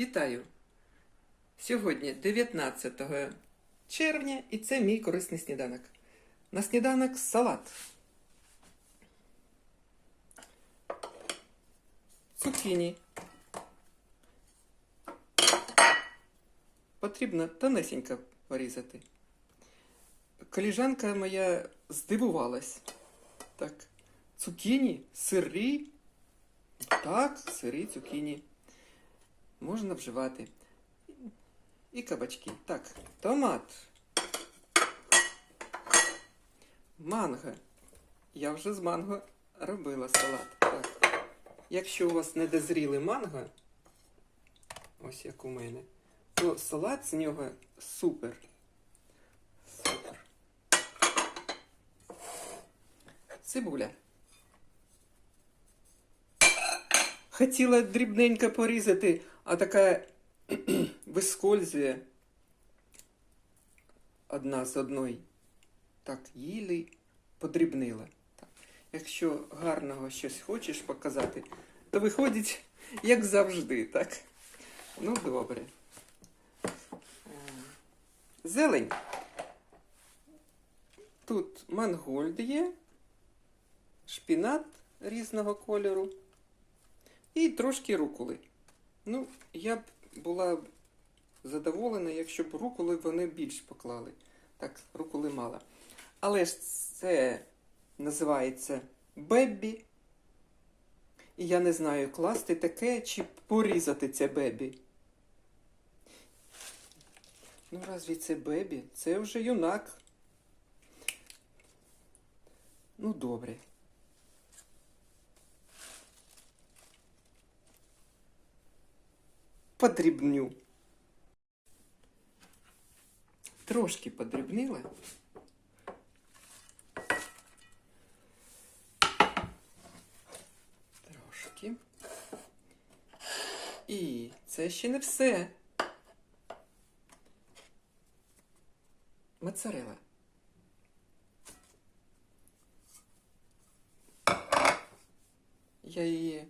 Вітаю! Сьогодні 19 червня і це мій корисний сніданок. На сніданок салат. Цукіні. Потрібно тонесенько порізати. Коліжанка моя здивувалась. Так, цукіні, сирі. Так, сирі цукіні можна вживати. І кабачки. Так, томат. Манго. Я вже з манго робила салат. Так. Якщо у вас не дозріли манго, ось як у мене, то салат з нього супер. Супер. Цибуля. Хотіла дрібненько порізати, а така вискользує одна з одної. Так, їли подрібнила. Якщо гарного щось хочеш показати, то виходить, як завжди, так? Ну, добре. Е, Зелень. Тут мангольд є, шпінат різного кольору і трошки руколи. Ну, я б була задоволена, якщо б руколи вони більш поклали. Так, руколи мало. Але ж це називається беббі. І я не знаю, класти таке чи порізати це бебі. Ну, разві це бебі? Це вже юнак. Ну, добре. подрібню. Трошки подрібнила. Трошки. І це ще не все. Моцарела. Я її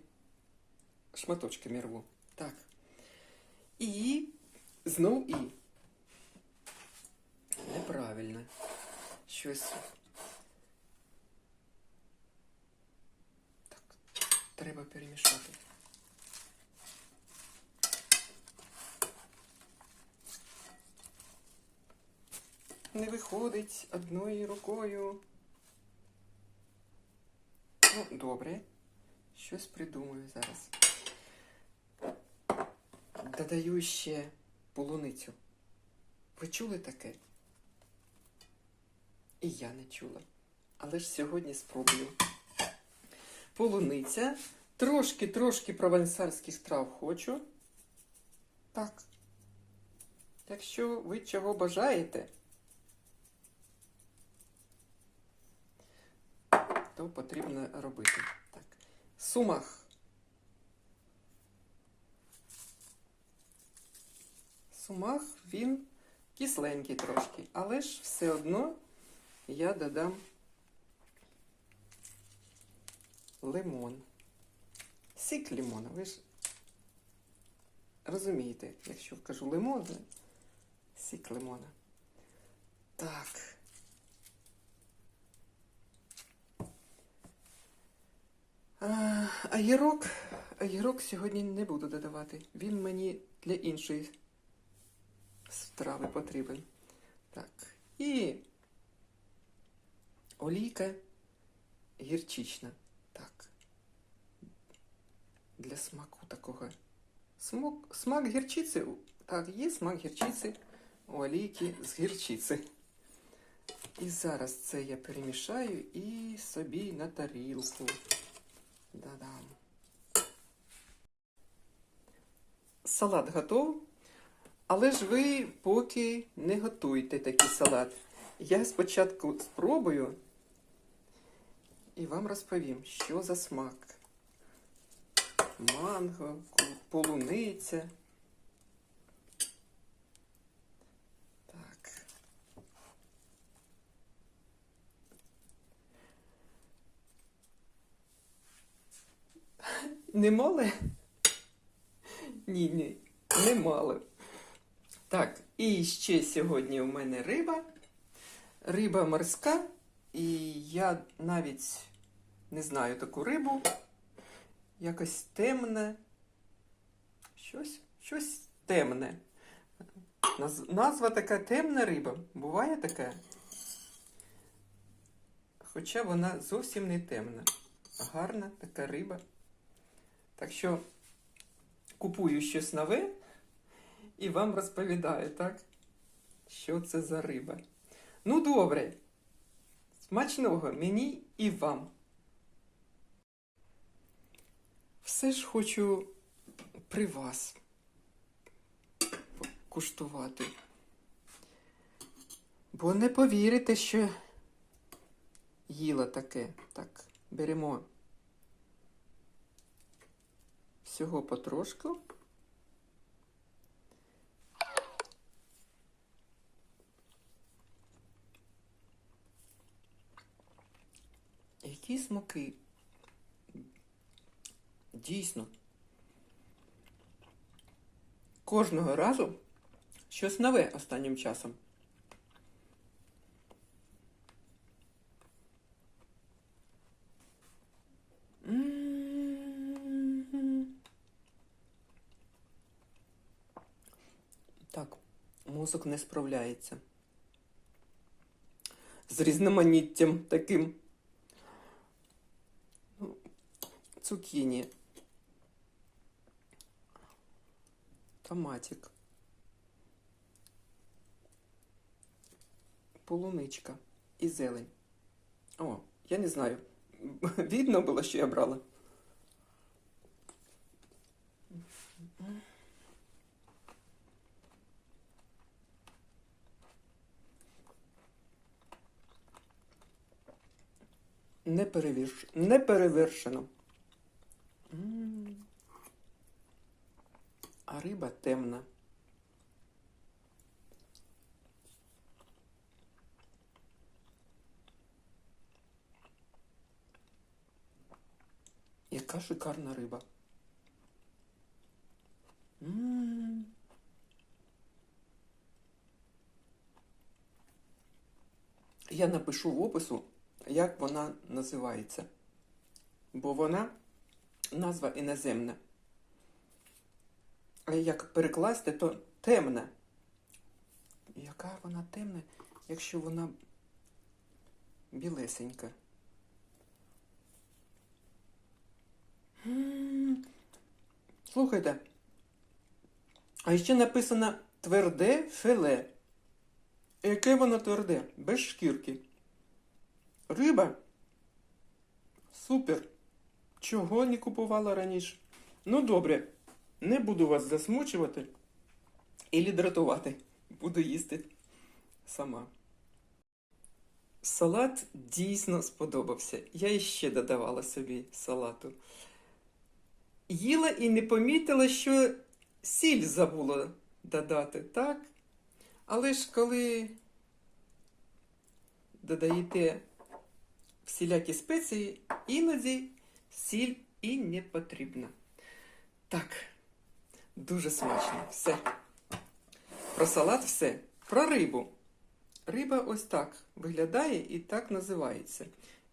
шматочками рву. Так. І знов і. Неправильно. Щось. Так, треба перемішати. Не виходить одною рукою. Ну, добре. Щось придумаю зараз. Додаю ще полуницю. Ви чули таке? І я не чула. Але ж сьогодні спробую. Полуниця. Трошки-трошки провансальських трав хочу. Так. Якщо ви чого бажаєте, то потрібно робити. Так. Сумах. Сумах він кисленький трошки, але ж все одно я додам лимон. Сік лимона, ви ж розумієте, якщо кажу лимон, сік лимона. Так. А, Агірок, агірок сьогодні не буду додавати. Він мені для іншої страви потрібен. Так. І олійка гірчична. Так. Для смаку такого. Смак, смак гірчиці. Так, є смак гірчиці у олійки з гірчиці. І зараз це я перемішаю і собі на тарілку. Да-дам. Салат готов. Але ж ви поки не готуйте такий салат. Я спочатку спробую і вам розповім, що за смак. Манго, полуниця. Так. Не моле? Ні, ні. немало. Так, і ще сьогодні у мене риба. Риба морська. І я навіть не знаю таку рибу. Якось темне. Щось, щось темне. Наз- Назва така темна риба. Буває таке? Хоча вона зовсім не темна. Гарна така риба. Так що купую щось нове і вам розповідаю, так? Що це за риба. Ну, добре. Смачного мені і вам. Все ж хочу при вас куштувати. Бо не повірите, що їла таке. Так, беремо всього потрошку. Які смаки? Дійсно. Кожного разу щось нове останнім часом. Так, мозок не справляється. З різноманіттям таким. Ну, Цукіні. Томатик. Полуничка і зелень. О, я не знаю. Видно було, що я брала. Не перевершено. М. А риба темна. Яка шикарна риба. Я напишу в опису, як вона називається. Бо вона назва іноземна. Як перекласти, то темна. Яка вона темна, якщо вона білесенька? Слухайте. А ще написано тверде філе. Яке воно тверде? Без шкірки. Риба? Супер. Чого не купувала раніше? Ну добре, не буду вас засмучувати і дратувати. Буду їсти сама. Салат дійсно сподобався. Я іще додавала собі салату. Їла і не помітила, що сіль забула додати, так? Але ж коли додаєте всілякі спеції, іноді сіль і не потрібна. Так, дуже смачно. Все. Про салат все. Про рибу. Риба ось так виглядає і так називається.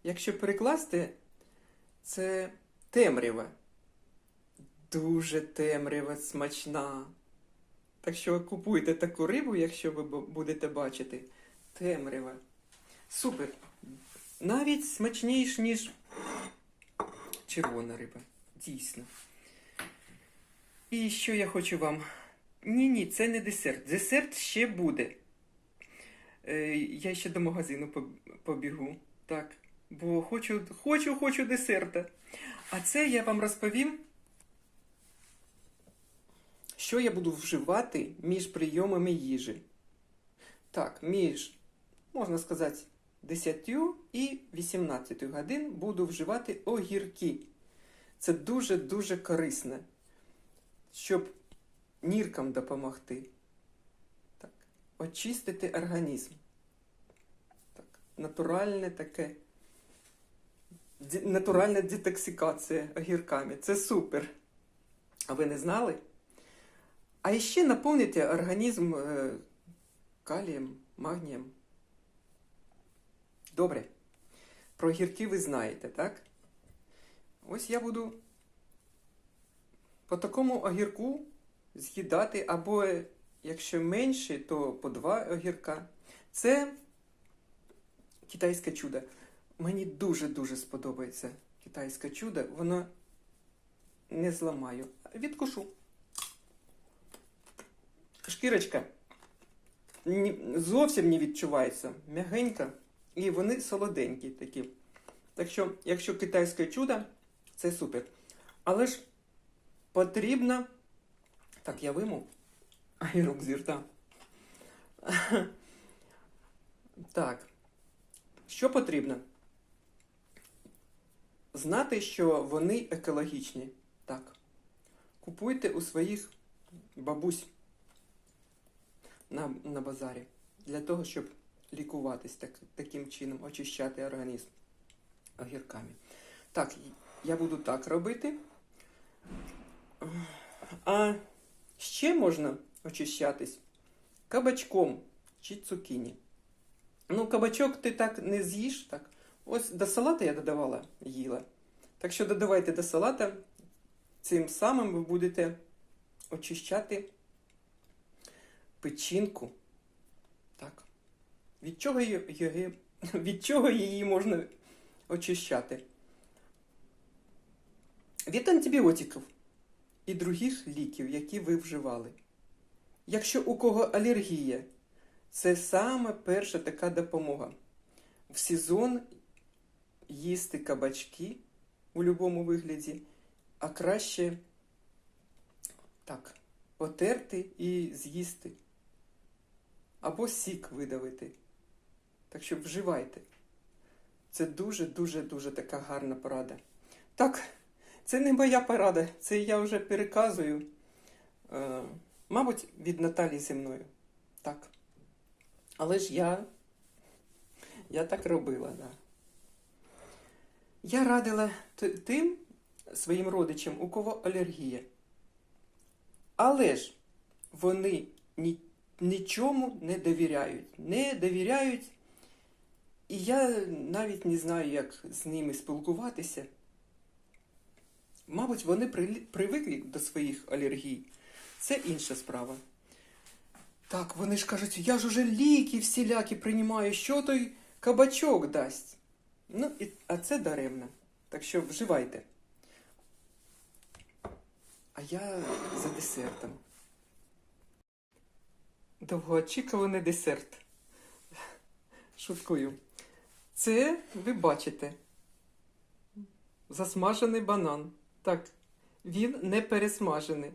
Якщо перекласти, це темрява. Дуже темрява, смачна. Так що купуйте таку рибу, якщо ви будете бачити. Темрява. Супер. Навіть смачніш, ніж червона риба. Дійсно. І що я хочу вам. Ні, ні, це не десерт. Десерт ще буде. Е, я ще до магазину побігу. Так. Бо хочу, хочу, хочу десерта. А це я вам розповім, що я буду вживати між прийомами їжі. Так, між, можна сказати, 10 і 18 годин буду вживати огірки. Це дуже-дуже корисно, щоб ніркам допомогти. Так, очистити організм. Так, натуральне таке. ді- Натуральна детоксикація огірками. Це супер. А ви не знали? А ще наповните організм е, калієм, магнієм. Добре. Про гірки ви знаєте, так? Ось я буду по такому огірку з'їдати, або якщо менше, то по два огірка. Це китайське чудо. Мені дуже-дуже сподобається китайське чудо. Воно не зламаю. Відкушу. Шкірочка зовсім не відчувається. М'ягенька. І вони солоденькі такі. Так що, якщо китайське чудо, це супер. Але ж потрібно. Так, я виму. Агірок з рта. Так. Що потрібно? Знати, що вони екологічні. Так. Купуйте у своїх бабусь на, на базарі для того, щоб лікуватись так, таким чином, очищати організм огірками. Так, я буду так робити. А ще можна очищатись кабачком чи цукіні. Ну, кабачок ти так не з'їш, так. Ось до салата я додавала, їла. Так що додавайте до салата, цим самим ви будете очищати печінку. Так. Від чого її, від чого її можна очищати? Від антибіотиків і других ліків, які ви вживали. Якщо у кого алергія, це саме перша така допомога. В сезон їсти кабачки у будь-якому вигляді, а краще так, потерти і з'їсти. Або сік видавити. Так що вживайте. Це дуже-дуже-дуже така гарна порада. Так, це не моя порада, це я вже переказую. Е, мабуть, від Наталі зі мною. Так. Але ж я. Я так робила, да. Я радила тим своїм родичам, у кого алергія. Але ж вони ні, нічому не довіряють. Не довіряють. І я навіть не знаю, як з ними спілкуватися. Мабуть, вони при- привикли до своїх алергій. Це інша справа. Так, вони ж кажуть, я ж уже ліки всілякі приймаю, що той кабачок дасть. Ну, і, а це даремно. Так що вживайте. А я за десертом. Довгоочікуваний десерт. Шуткую. Це ви бачите. Засмажений банан. Так, він не пересмажений.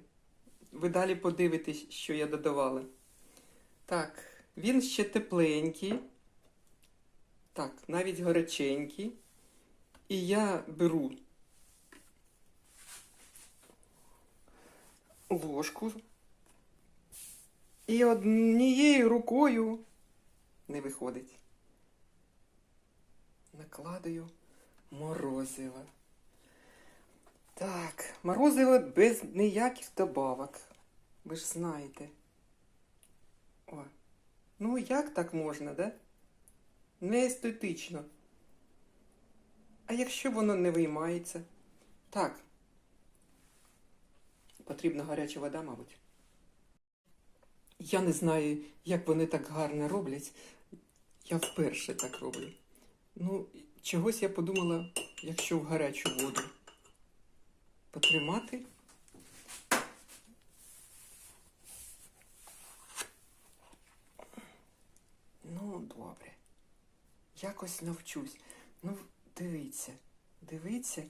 Ви далі подивитесь, що я додавала. Так, він ще тепленький. Так, навіть горяченький. І я беру ложку. І однією рукою не виходить. Накладаю морозиво. Так, морозиво без ніяких добавок. Ви ж знаєте. О. Ну як так можна, да? Не естетично. А якщо воно не виймається? Так. Потрібна гаряча вода, мабуть. Я не знаю, як вони так гарно роблять. Я вперше так роблю. Ну, чогось я подумала, якщо в гарячу воду потримати. Ну, добре. Якось навчусь. Ну, дивіться, дивіться,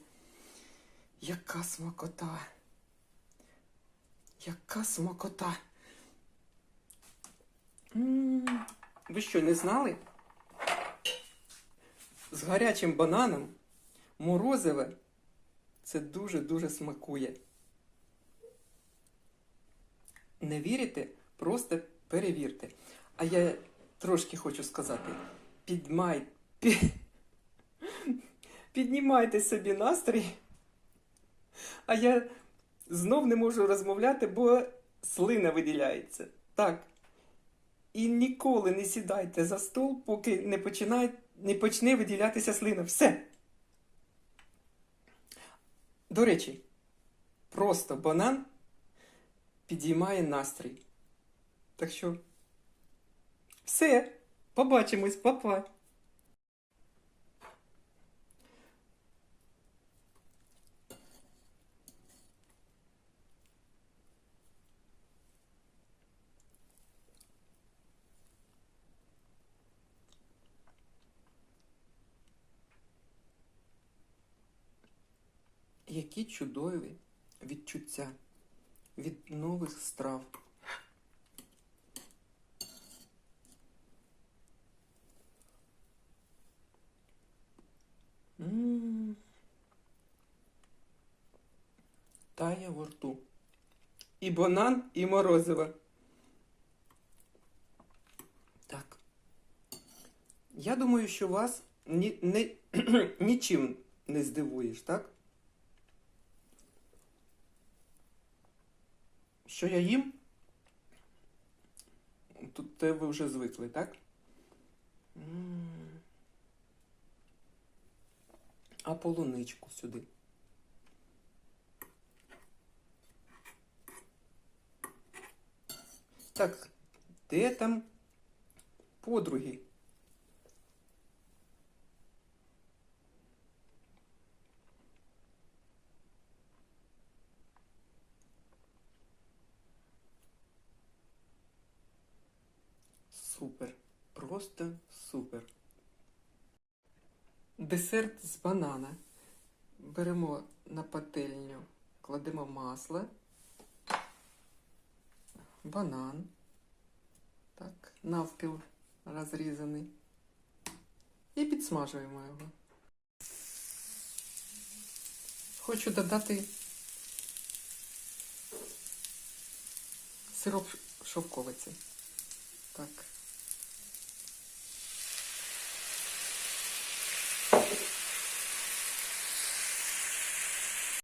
яка смакота. Яка смакота. М, Ви що, не знали? З гарячим бананом морозиве це дуже-дуже смакує. Не вірите? Просто перевірте. А я трошки хочу сказати: підмай, пі, піднімайте собі настрій. А я знов не можу розмовляти, бо слина виділяється. Так. І ніколи не сідайте за стол, поки не, починає, не почне виділятися слина. Все. До речі, просто банан підіймає настрій. Так що, все, побачимось, па-па. Які чудові відчуття від нових страв. М. Тає во рту. І банан, і морозиво. Так. Я думаю, що вас ні, не, нічим не здивуєш, так? Що я їм? Тут те ви вже звикли, так? А полуничку сюди. Так, де там подруги? Супер. Просто супер. Десерт з банана. Беремо на пательню, кладемо масло, банан. Так, навпіл розрізаний. І підсмажуємо його. Хочу додати сироп шовковиці. Так.